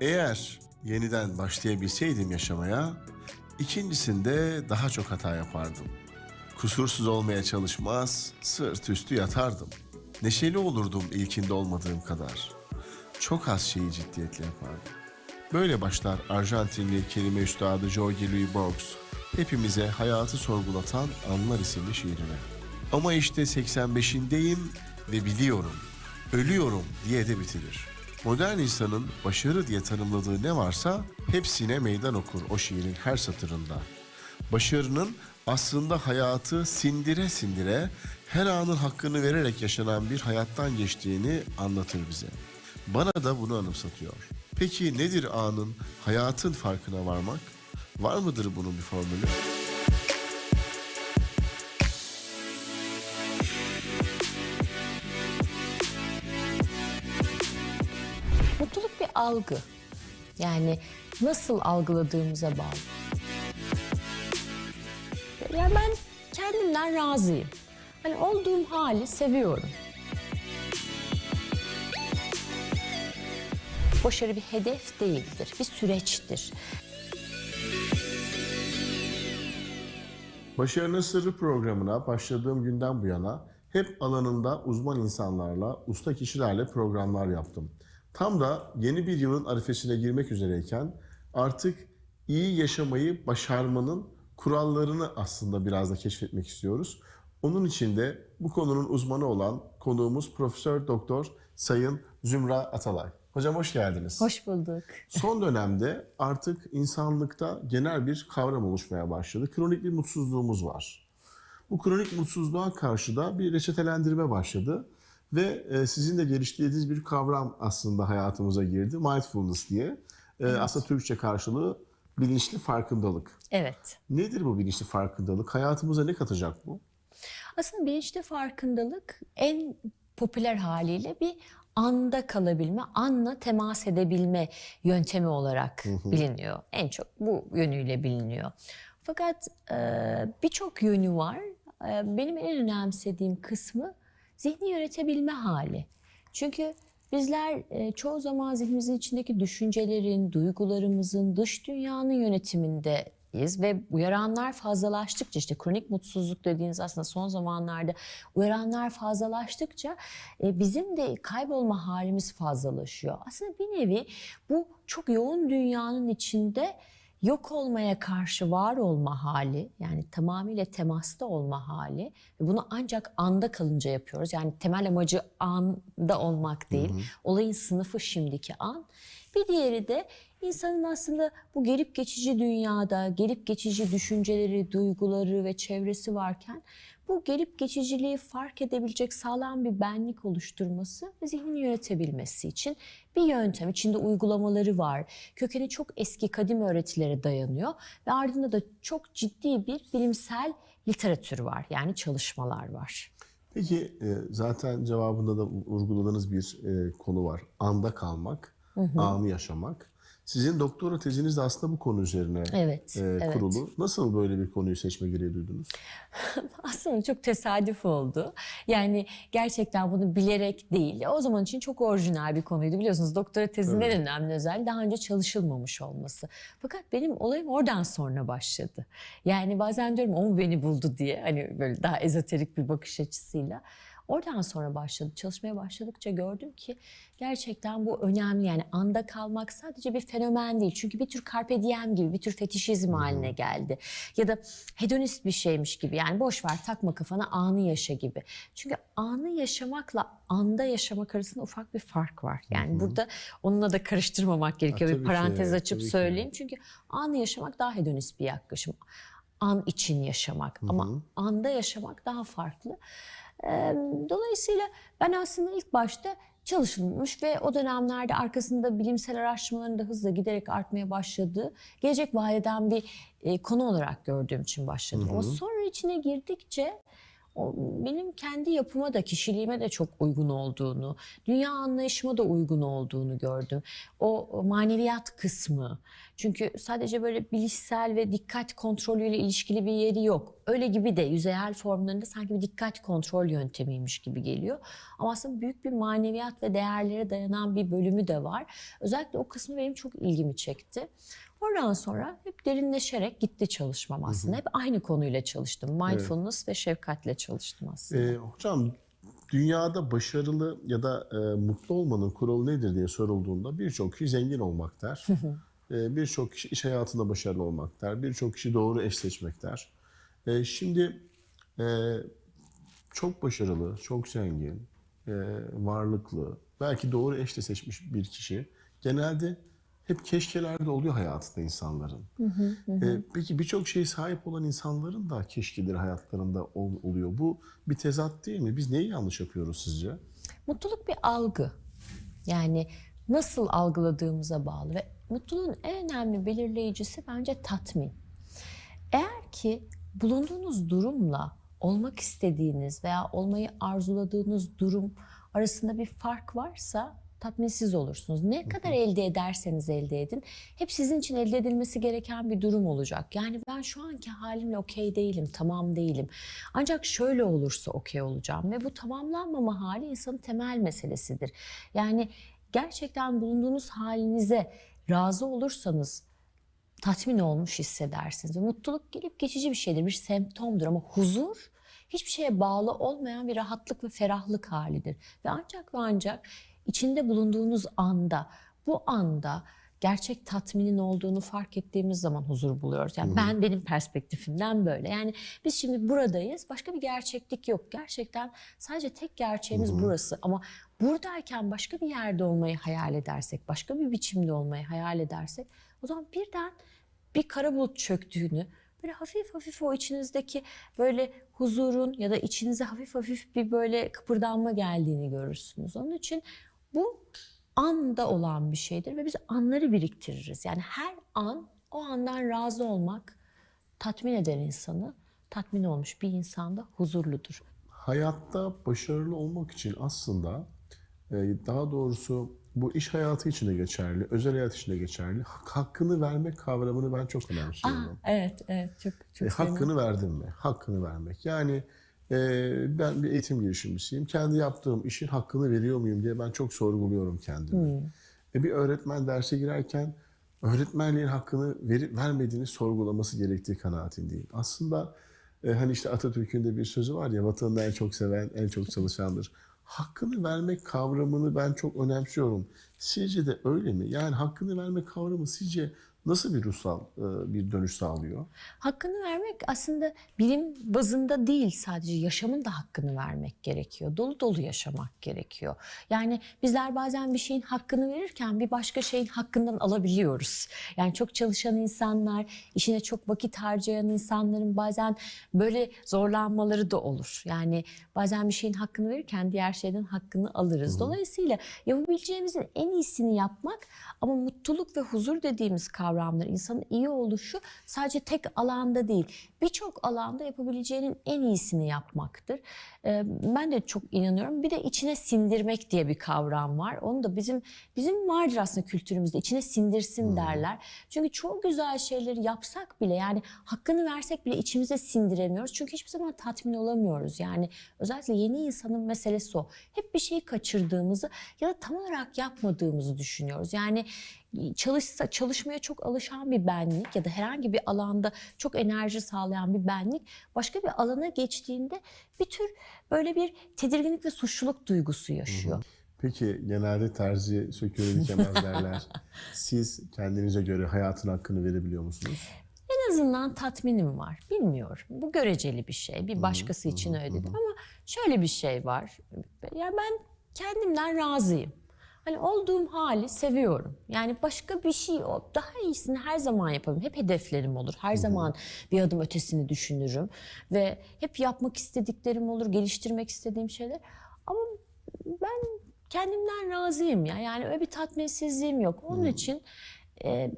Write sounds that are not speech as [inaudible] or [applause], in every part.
Eğer yeniden başlayabilseydim yaşamaya, ikincisinde daha çok hata yapardım. Kusursuz olmaya çalışmaz, sırt üstü yatardım. Neşeli olurdum ilkinde olmadığım kadar. Çok az şeyi ciddiyetle yapardım. Böyle başlar Arjantinli kelime üstadı Jorge Luis Borges hepimize hayatı sorgulatan Anlar isimli şiirine. Ama işte 85'indeyim ve biliyorum, ölüyorum diye de bitirir. Modern insanın başarı diye tanımladığı ne varsa hepsine meydan okur o şiirin her satırında. Başarının aslında hayatı sindire sindire her anın hakkını vererek yaşanan bir hayattan geçtiğini anlatır bize. Bana da bunu anımsatıyor. Peki nedir anın, hayatın farkına varmak? Var mıdır bunun bir formülü? Algı. Yani nasıl algıladığımıza bağlı. Yani ben kendimden razıyım. Hani olduğum hali seviyorum. Başarı bir hedef değildir, bir süreçtir. Başarının Sırrı programına başladığım günden bu yana hep alanında uzman insanlarla, usta kişilerle programlar yaptım. Tam da yeni bir yılın arifesine girmek üzereyken artık iyi yaşamayı başarmanın kurallarını aslında biraz da keşfetmek istiyoruz. Onun için de bu konunun uzmanı olan konuğumuz Profesör Doktor Sayın Zümra Atalay. Hocam hoş geldiniz. Hoş bulduk. Son dönemde artık insanlıkta genel bir kavram oluşmaya başladı. Kronik bir mutsuzluğumuz var. Bu kronik mutsuzluğa karşı da bir reçetelendirme başladı. Ve e, sizin de geliştirdiğiniz bir kavram aslında hayatımıza girdi. Mindfulness diye. E, Aslında Türkçe karşılığı bilinçli farkındalık. Evet. Nedir bu bilinçli farkındalık? Hayatımıza ne katacak bu? Aslında bilinçli farkındalık en popüler haliyle bir anda kalabilme, anla temas edebilme yöntemi olarak biliniyor. En çok bu yönüyle biliniyor. Fakat e, birçok yönü var. E, benim en önemsediğim kısmı zihni yönetebilme hali. Çünkü bizler e, çoğu zaman zihnimizin içindeki düşüncelerin, duygularımızın, dış dünyanın yönetimindeyiz ve uyaranlar fazlalaştıkça işte kronik mutsuzluk dediğiniz aslında son zamanlarda uyaranlar fazlalaştıkça e, bizim de kaybolma halimiz fazlalaşıyor. Aslında bir nevi bu çok yoğun dünyanın içinde yok olmaya karşı var olma hali yani tamamıyla temasta olma hali ve bunu ancak anda kalınca yapıyoruz. Yani temel amacı anda olmak değil. Olayın sınıfı şimdiki an. Bir diğeri de insanın aslında bu gelip geçici dünyada gelip geçici düşünceleri, duyguları ve çevresi varken bu gelip geçiciliği fark edebilecek sağlam bir benlik oluşturması ve zihnini yönetebilmesi için bir yöntem. İçinde uygulamaları var. Kökeni çok eski kadim öğretilere dayanıyor ve ardında da çok ciddi bir bilimsel literatür var. Yani çalışmalar var. Peki e, zaten cevabında da vurguladığınız bir e, konu var. Anda kalmak, anı yaşamak. Sizin doktora teziniz de aslında bu konu üzerine Evet, e, evet. kurulu. Nasıl böyle bir konuyu seçme gereği duydunuz? [laughs] Aslında çok tesadüf oldu. Yani gerçekten bunu bilerek değil. O zaman için çok orijinal bir konuydu. Biliyorsunuz doktora tezinin en önemli özelliği daha önce çalışılmamış olması. Fakat benim olayım oradan sonra başladı. Yani bazen diyorum o beni buldu diye. Hani böyle daha ezoterik bir bakış açısıyla. Oradan sonra başladı. Çalışmaya başladıkça gördüm ki gerçekten bu önemli. Yani anda kalmak sadece bir fenomen değil. Çünkü bir tür carpe diem gibi, bir tür fetişizm haline geldi. Ya da hedonist bir şeymiş gibi. Yani boş ver takma kafana anı yaşa gibi. Çünkü anı yaşamakla anda yaşamak arasında ufak bir fark var. Yani burada onunla da karıştırmamak gerekiyor. Ha, bir tabii ki, parantez açıp tabii ki. söyleyeyim. Çünkü anı yaşamak daha hedonist bir yaklaşım. An için yaşamak ama anda yaşamak daha farklı. Dolayısıyla ben aslında ilk başta çalışılmış ve o dönemlerde arkasında bilimsel araştırmaların da hızla giderek artmaya başladığı gelecek vadeden bir konu olarak gördüğüm için başladım. Ama sonra içine girdikçe o benim kendi yapıma da kişiliğime de çok uygun olduğunu, dünya anlayışıma da uygun olduğunu gördüm. O maneviyat kısmı. Çünkü sadece böyle bilişsel ve dikkat kontrolüyle ilişkili bir yeri yok. Öyle gibi de yüzeyel formlarında sanki bir dikkat kontrol yöntemiymiş gibi geliyor. Ama aslında büyük bir maneviyat ve değerlere dayanan bir bölümü de var. Özellikle o kısmı benim çok ilgimi çekti. Oradan sonra hep derinleşerek gitti çalışmam aslında. Hep aynı konuyla çalıştım. Mindfulness ve şefkatle çalıştım aslında. Ee, hocam dünyada başarılı ya da e, mutlu olmanın kuralı nedir diye sorulduğunda birçok kişi zengin olmak der. Ee, birçok kişi iş hayatında başarılı olmak der. Birçok kişi doğru eş seçmek der. Ee, şimdi e, çok başarılı, çok zengin, e, varlıklı, belki doğru eş de seçmiş bir kişi genelde hep keşkelerde oluyor hayatında insanların. Ee, peki birçok şeye sahip olan insanların da keşkeleri hayatlarında ol- oluyor. Bu bir tezat değil mi? Biz neyi yanlış yapıyoruz sizce? Mutluluk bir algı. Yani nasıl algıladığımıza bağlı ve mutluluğun en önemli belirleyicisi bence tatmin. Eğer ki bulunduğunuz durumla olmak istediğiniz veya olmayı arzuladığınız durum arasında bir fark varsa tatminsiz olursunuz. Ne kadar elde ederseniz elde edin hep sizin için elde edilmesi gereken bir durum olacak. Yani ben şu anki halimle okey değilim, tamam değilim. Ancak şöyle olursa okey olacağım ve bu tamamlanmama hali insanın temel meselesidir. Yani gerçekten bulunduğunuz halinize razı olursanız tatmin olmuş hissedersiniz. Ve mutluluk gelip geçici bir şeydir, bir semptomdur ama huzur hiçbir şeye bağlı olmayan bir rahatlık ve ferahlık halidir. Ve ancak ve ancak içinde bulunduğunuz anda, bu anda gerçek tatminin olduğunu fark ettiğimiz zaman huzur buluyoruz. Yani ben benim perspektifimden böyle. Yani biz şimdi buradayız. Başka bir gerçeklik yok. Gerçekten sadece tek gerçeğimiz burası. Ama buradayken başka bir yerde olmayı hayal edersek, başka bir biçimde olmayı hayal edersek o zaman birden bir kara bulut çöktüğünü, böyle hafif hafif o içinizdeki böyle huzurun ya da içinize hafif hafif bir böyle kıpırdanma geldiğini görürsünüz. Onun için bu anda olan bir şeydir ve biz anları biriktiririz. Yani her an o andan razı olmak tatmin eder insanı. Tatmin olmuş bir insan da huzurludur. Hayatta başarılı olmak için aslında e, daha doğrusu bu iş hayatı için de geçerli, özel hayat için de geçerli. Hak- Hakkını vermek kavramını ben çok önemsiyorum. Evet, evet çok çok E, hakkını verdim mi? Hakkını vermek. Yani e, ben bir eğitim girişimcisiyim. Kendi yaptığım işin hakkını veriyor muyum diye ben çok sorguluyorum kendimi. E, bir öğretmen derse girerken öğretmenliğin hakkını verip vermediğini sorgulaması gerektiği kanaatindeyim. Aslında e, hani işte Atatürk'ün de bir sözü var ya vatanını en çok seven en çok çalışandır. Hakkını vermek kavramını ben çok önemsiyorum. Sizce de öyle mi? Yani hakkını vermek kavramı sizce nasıl bir ruhsal e, bir dönüş sağlıyor? Hakkını vermek aslında bilim bazında değil sadece yaşamın da hakkını vermek gerekiyor. Dolu dolu yaşamak gerekiyor. Yani bizler bazen bir şeyin hakkını verirken bir başka şeyin hakkından alabiliyoruz. Yani çok çalışan insanlar, işine çok vakit harcayan insanların bazen böyle zorlanmaları da olur. Yani bazen bir şeyin hakkını verirken diğer şeyden hakkını alırız. Dolayısıyla yapabileceğimizin en iyisini yapmak ama mutluluk ve huzur dediğimiz kavramlar, insanın iyi oluşu sadece tek alanda değil, birçok alanda yapabileceğinin en iyisini yapmaktır. Ben de çok inanıyorum. Bir de içine sindirmek diye bir kavram var. Onu da bizim bizim vardır aslında kültürümüzde. içine sindirsin derler. Çünkü çok güzel şeyleri yapsak bile yani hakkını versek bile içimize sindiremiyoruz. Çünkü hiçbir zaman tatmin olamıyoruz. Yani özellikle yeni insanın meselesi o. Hep bir şeyi kaçırdığımızı ya da tam olarak yapmadığımızı düşünüyoruz. Yani çalışsa çalışmaya çok alışan bir benlik ya da herhangi bir alanda çok enerji sağlayan bir benlik başka bir alana geçtiğinde bir tür böyle bir tedirginlik ve suçluluk duygusu yaşıyor. Peki genelde terzi söküğünü dikemez derler. [laughs] Siz kendinize göre hayatın hakkını verebiliyor musunuz? En azından tatminim var. Bilmiyorum. Bu göreceli bir şey. Bir başkası için öyle değil. Ama şöyle bir şey var. Yani ben kendimden razıyım. Hani olduğum hali seviyorum. Yani başka bir şey, o daha iyisini her zaman yaparım. Hep hedeflerim olur. Her zaman bir adım ötesini düşünürüm. Ve hep yapmak istediklerim olur, geliştirmek istediğim şeyler. Ama ben kendimden razıyım ya. Yani öyle bir tatminsizliğim yok. Onun için e,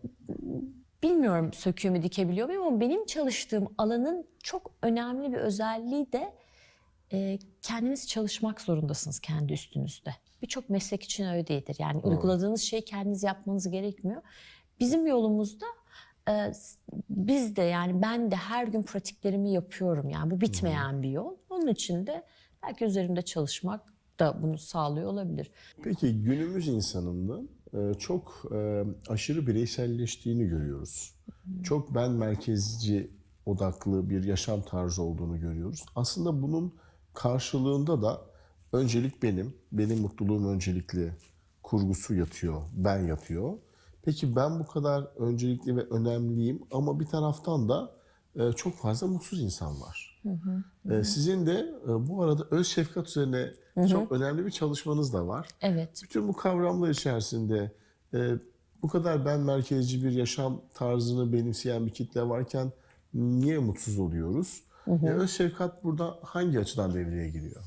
bilmiyorum söküğümü dikebiliyor muyum ama benim çalıştığım alanın çok önemli bir özelliği de e, kendiniz çalışmak zorundasınız kendi üstünüzde. Birçok meslek için öyle değildir. Yani uyguladığınız şeyi kendiniz yapmanız gerekmiyor. Bizim yolumuzda e, biz de yani ben de her gün pratiklerimi yapıyorum. Yani bu bitmeyen bir yol. Onun için de belki üzerinde çalışmak da bunu sağlıyor olabilir. Peki günümüz insanında e, çok e, aşırı bireyselleştiğini görüyoruz. Çok ben merkezci odaklı bir yaşam tarzı olduğunu görüyoruz. Aslında bunun karşılığında da öncelik benim, benim mutluluğum öncelikli kurgusu yatıyor, ben yatıyor. Peki ben bu kadar öncelikli ve önemliyim ama bir taraftan da e, çok fazla mutsuz insan var. E, Sizin de e, bu arada öz şefkat üzerine çok önemli bir çalışmanız da var. Evet. Bütün bu kavramlar içerisinde bu kadar ben merkezci bir yaşam tarzını benimseyen bir kitle varken niye mutsuz oluyoruz? E, öz şefkat burada hangi açıdan devreye giriyor?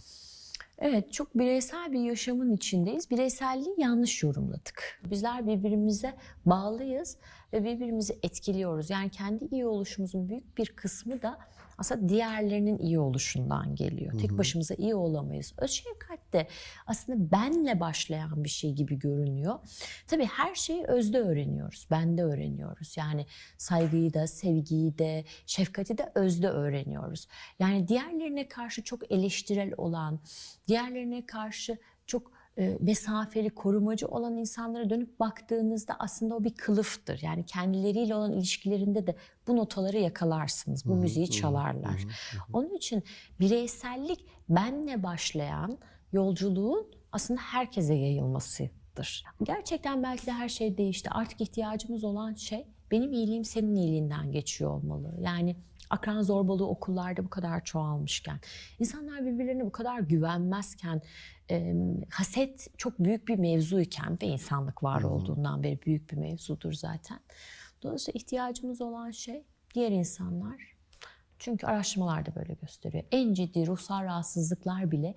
Evet, çok bireysel bir yaşamın içindeyiz. Bireyselliği yanlış yorumladık. Bizler birbirimize bağlıyız ve birbirimizi etkiliyoruz. Yani kendi iyi oluşumuzun büyük bir kısmı da aslında diğerlerinin iyi oluşundan geliyor. Tek başımıza iyi olamayız. Öz şefkat de aslında benle başlayan bir şey gibi görünüyor. Tabii her şeyi özde öğreniyoruz. Bende öğreniyoruz. Yani saygıyı da, sevgiyi de, şefkati de özde öğreniyoruz. Yani diğerlerine karşı çok eleştirel olan, diğerlerine karşı çok mesafeli, korumacı olan insanlara dönüp baktığınızda aslında o bir kılıftır. Yani kendileriyle olan ilişkilerinde de bu notaları yakalarsınız. Bu müziği çalarlar. Onun için bireysellik benle başlayan yolculuğun aslında herkese yayılmasıdır. Gerçekten belki de her şey değişti. Artık ihtiyacımız olan şey benim iyiliğim senin iyiliğinden geçiyor olmalı. Yani akran zorbalığı okullarda bu kadar çoğalmışken, insanlar birbirlerine bu kadar güvenmezken, e, haset çok büyük bir mevzuyken ve insanlık var olduğundan beri büyük bir mevzudur zaten. Dolayısıyla ihtiyacımız olan şey diğer insanlar. Çünkü araştırmalar da böyle gösteriyor. En ciddi ruhsal rahatsızlıklar bile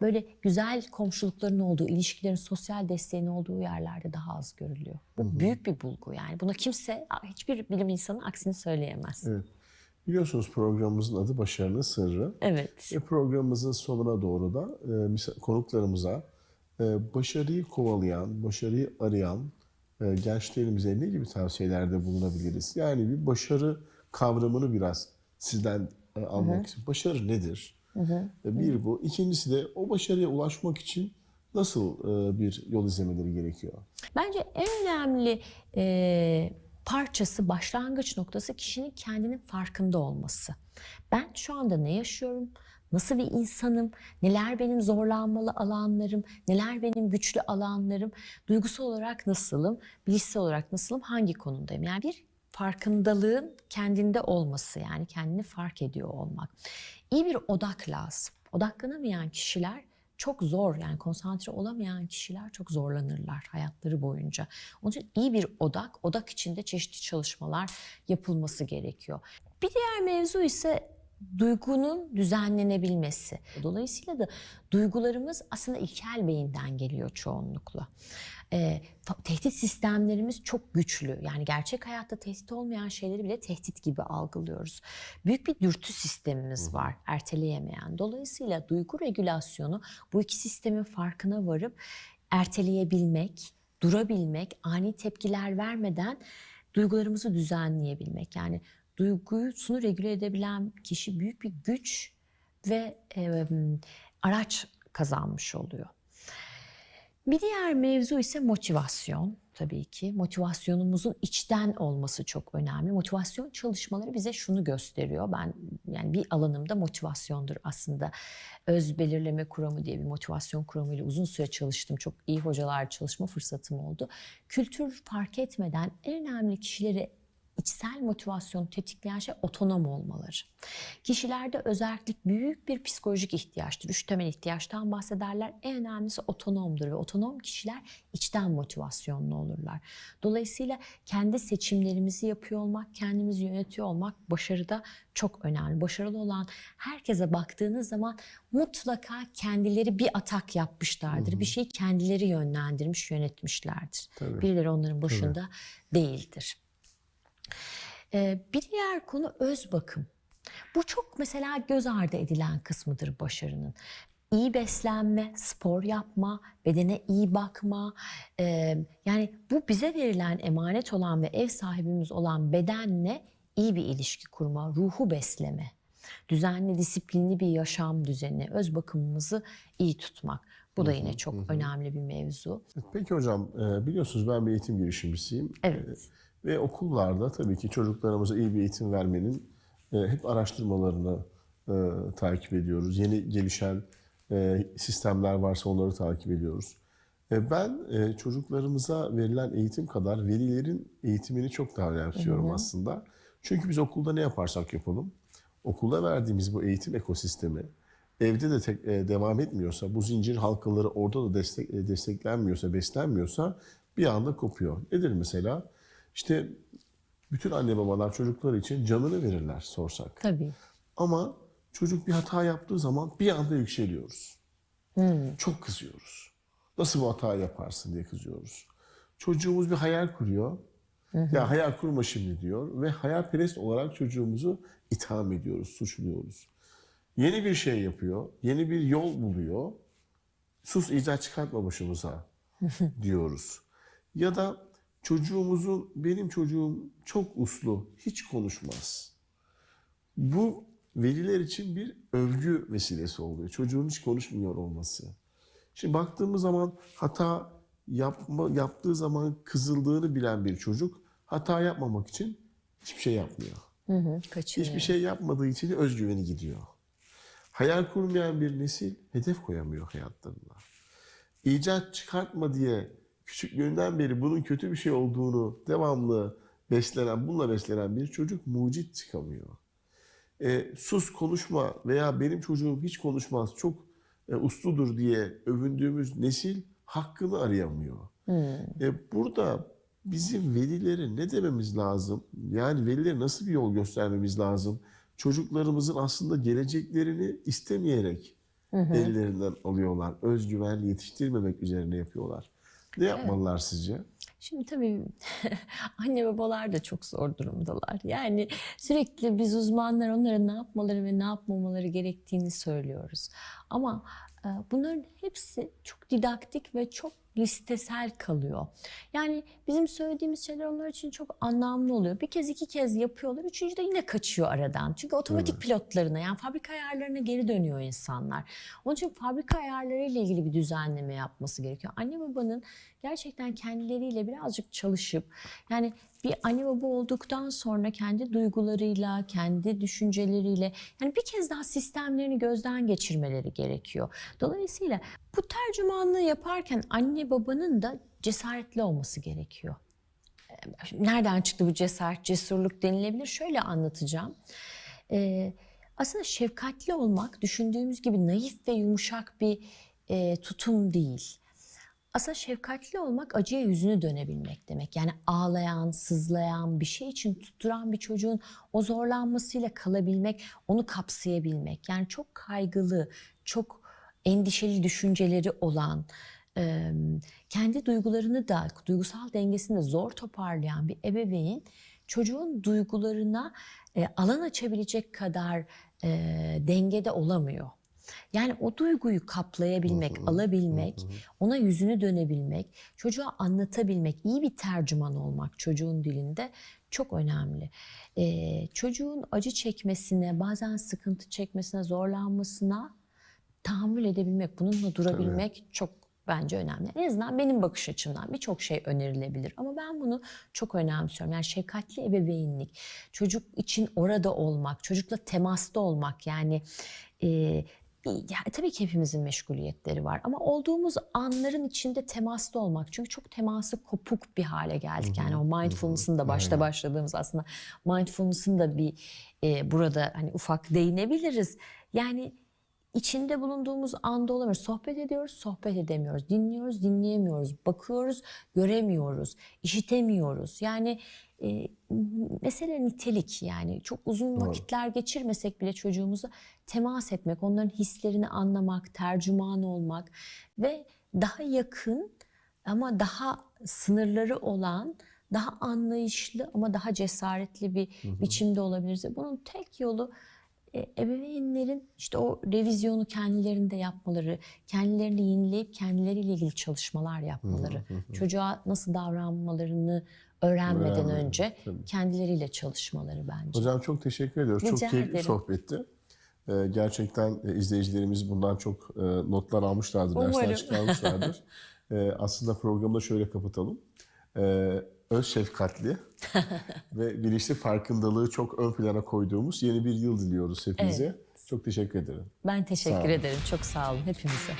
böyle güzel komşulukların olduğu, ilişkilerin sosyal desteğin olduğu yerlerde daha az görülüyor. Bu büyük bir bulgu yani. Buna kimse, hiçbir bilim insanı aksini söyleyemez. Evet. Biliyorsunuz programımızın adı Başarının Sırrı. Evet. Ve programımızın sonuna doğru da e, konuklarımıza e, başarıyı kovalayan, başarıyı arayan e, gençlerimize ne gibi tavsiyelerde bulunabiliriz? Yani bir başarı kavramını biraz sizden e, almak istiyorum. Başarı nedir? E, Bir bu. İkincisi de o başarıya ulaşmak için nasıl e, bir yol izlemeleri gerekiyor? Bence en önemli e, parçası, başlangıç noktası kişinin kendinin farkında olması. Ben şu anda ne yaşıyorum? Nasıl bir insanım? Neler benim zorlanmalı alanlarım? Neler benim güçlü alanlarım? Duygusal olarak nasılım? Bilişsel olarak nasılım? Hangi konumdayım? Yani bir farkındalığın kendinde olması yani kendini fark ediyor olmak. İyi bir odak lazım. Odaklanamayan kişiler çok zor yani konsantre olamayan kişiler çok zorlanırlar hayatları boyunca. Onun için iyi bir odak, odak içinde çeşitli çalışmalar yapılması gerekiyor. Bir diğer mevzu ise duygunun düzenlenebilmesi. Dolayısıyla da duygularımız aslında ilkel beyinden geliyor çoğunlukla. Fa- tehdit sistemlerimiz çok güçlü. Yani gerçek hayatta tehdit olmayan şeyleri bile tehdit gibi algılıyoruz. Büyük bir dürtü sistemimiz var erteleyemeyen. Dolayısıyla duygu regülasyonu bu iki sistemin farkına varıp erteleyebilmek, durabilmek, ani tepkiler vermeden duygularımızı düzenleyebilmek. Yani duygusunu regüle edebilen kişi büyük bir güç ve e, araç kazanmış oluyor. Bir diğer mevzu ise motivasyon tabii ki. Motivasyonumuzun içten olması çok önemli. Motivasyon çalışmaları bize şunu gösteriyor. Ben yani bir alanımda motivasyondur aslında. Öz belirleme kuramı diye bir motivasyon kuramıyla uzun süre çalıştım. Çok iyi hocalar çalışma fırsatım oldu. Kültür fark etmeden en önemli kişileri içsel motivasyonu tetikleyen şey otonom olmaları. Kişilerde özellik büyük bir psikolojik ihtiyaçtır. Üç temel ihtiyaçtan bahsederler. En önemlisi otonomdur ve otonom kişiler içten motivasyonlu olurlar. Dolayısıyla kendi seçimlerimizi yapıyor olmak, kendimizi yönetiyor olmak başarıda çok önemli. Başarılı olan herkese baktığınız zaman mutlaka kendileri bir atak yapmışlardır. Bir şeyi kendileri yönlendirmiş, yönetmişlerdir. Tabii. Birileri onların başında değildir. Ee, bir diğer konu öz bakım. Bu çok mesela göz ardı edilen kısmıdır başarının. İyi beslenme, spor yapma, bedene iyi bakma. e, yani bu bize verilen emanet olan ve ev sahibimiz olan bedenle iyi bir ilişki kurma, ruhu besleme. Düzenli, disiplinli bir yaşam düzeni, öz bakımımızı iyi tutmak. Bu da yine çok önemli bir mevzu. Peki hocam e, biliyorsunuz ben bir eğitim girişimcisiyim. Evet. E, Ve okullarda tabii ki çocuklarımıza iyi bir eğitim vermenin e, hep araştırmalarını e, takip ediyoruz. Yeni gelişen e, sistemler varsa onları takip ediyoruz. Ben çocuklarımıza verilen eğitim kadar velilerin eğitimini çok daha önemsiyorum aslında. Çünkü biz okulda ne yaparsak yapalım, okulda verdiğimiz bu eğitim ekosistemi evde de tek- e, devam etmiyorsa, bu zincir halkaları orada da destek, e, desteklenmiyorsa, beslenmiyorsa bir anda kopuyor. Nedir mesela? İşte bütün anne babalar çocukları için canını verirler sorsak. Tabii. Ama çocuk bir hata yaptığı zaman bir anda yükseliyoruz. Çok kızıyoruz. Nasıl bu hata yaparsın diye kızıyoruz. Çocuğumuz bir hayal kuruyor. Ya hayal kurma şimdi diyor ve hayalperest olarak çocuğumuzu itham ediyoruz, suçluyoruz. Yeni bir şey yapıyor, yeni bir yol buluyor. Sus icat çıkartma başımıza [laughs] diyoruz. Ya da çocuğumuzun, benim çocuğum çok uslu, hiç konuşmaz. Bu veliler için bir övgü vesilesi oluyor. Çocuğun hiç konuşmuyor olması. Şimdi baktığımız zaman hata yapma, yaptığı zaman kızıldığını bilen bir çocuk hata yapmamak için hiçbir şey yapmıyor. Hı hı, kaçınıyor. Hiçbir şey yapmadığı için özgüveni gidiyor. Hayal kurmayan bir nesil hedef koyamıyor hayatlarında. İcat çıkartma diye küçüklüğünden beri bunun kötü bir şey olduğunu devamlı beslenen, bununla beslenen bir çocuk mucit çıkamıyor. E, sus konuşma veya benim çocuğum hiç konuşmaz, çok e, usludur diye övündüğümüz nesil hakkını arayamıyor. E, burada bizim velilere ne dememiz lazım? Yani velilere nasıl bir yol göstermemiz lazım? Çocuklarımızın aslında geleceklerini istemeyerek ellerinden alıyorlar. Özgüvenli yetiştirmemek üzerine yapıyorlar. Ne yapmalılar sizce? Şimdi tabii [laughs] anne babalar da çok zor durumdalar. Yani sürekli biz uzmanlar onlara ne yapmaları ve ne yapmamaları gerektiğini söylüyoruz. Ama e, bunların hepsi çok didaktik ve çok listesel kalıyor. Yani bizim söylediğimiz şeyler onlar için çok anlamlı oluyor. Bir kez iki kez yapıyorlar. Üçüncüde yine kaçıyor aradan. Çünkü otomatik pilotlarına yani fabrika ayarlarına geri dönüyor insanlar. Onun için fabrika ayarlarıyla ilgili bir düzenleme yapması gerekiyor. Anne babanın gerçekten kendileriyle birazcık çalışıp yani bir anne baba olduktan sonra kendi duygularıyla, kendi düşünceleriyle yani bir kez daha sistemlerini gözden geçirmeleri gerekiyor. Dolayısıyla bu tercümanlığı yaparken anne babanın da cesaretli olması gerekiyor. Şimdi Nereden çıktı bu cesaret, cesurluk denilebilir? Şöyle anlatacağım. Ee, aslında şefkatli olmak düşündüğümüz gibi naif ve yumuşak bir e, tutum değil. Aslında şefkatli olmak acıya yüzünü dönebilmek demek. Yani ağlayan, sızlayan, bir şey için tutturan bir çocuğun o zorlanmasıyla kalabilmek, onu kapsayabilmek. Yani çok kaygılı, çok endişeli düşünceleri olan, kendi duygularını da, duygusal dengesini de zor toparlayan bir ebeveyn çocuğun duygularına e, alan açabilecek kadar e, dengede olamıyor. Yani o duyguyu kaplayabilmek, alabilmek, ona yüzünü dönebilmek, çocuğa anlatabilmek, iyi bir tercüman olmak çocuğun dilinde çok önemli. Ee, çocuğun acı çekmesine, bazen sıkıntı çekmesine, zorlanmasına tahammül edebilmek, bununla durabilmek çok bence önemli. En azından benim bakış açımdan birçok şey önerilebilir ama ben bunu çok önemsiyorum. Yani şefkatli ebeveynlik, çocuk için orada olmak, çocukla temasta olmak yani e, ya, tabii ki hepimizin meşguliyetleri var ama olduğumuz anların içinde temasta olmak. Çünkü çok teması kopuk bir hale geldik. Yani o mindfulness'ın da başta başladığımız aslında mindfulness'ın da bir e, burada hani ufak değinebiliriz. Yani içinde bulunduğumuz anda olamıyoruz. Sohbet ediyoruz, sohbet edemiyoruz. Dinliyoruz, dinleyemiyoruz. Bakıyoruz, göremiyoruz. işitemiyoruz. Yani e, mesele nitelik yani çok uzun vakitler geçirmesek bile çocuğumuza temas etmek, onların hislerini anlamak, tercüman olmak ve daha yakın ama daha sınırları olan, daha anlayışlı ama daha cesaretli bir biçimde olabiliriz. Bunun tek yolu e, ebeveynlerin işte o revizyonu kendilerinde yapmaları, kendilerini yenileyip kendileriyle ilgili çalışmalar yapmaları, çocuğa nasıl davranmalarını öğrenmeden Öğrenmeden, önce tabii. kendileriyle çalışmaları bence. Hocam çok teşekkür ediyoruz. Rica çok keyifli ederim. sohbetti. Ee, gerçekten e, izleyicilerimiz bundan çok e, notlar almışlardır, dersler çıkarmışlardır. Ee, [laughs] aslında programı da şöyle kapatalım. Ee, öz şefkatli [laughs] ve bilinçli farkındalığı çok ön plana koyduğumuz yeni bir yıl diliyoruz hepinize. Çok teşekkür ederim. Ben teşekkür ederim. Çok sağ olun hepimize.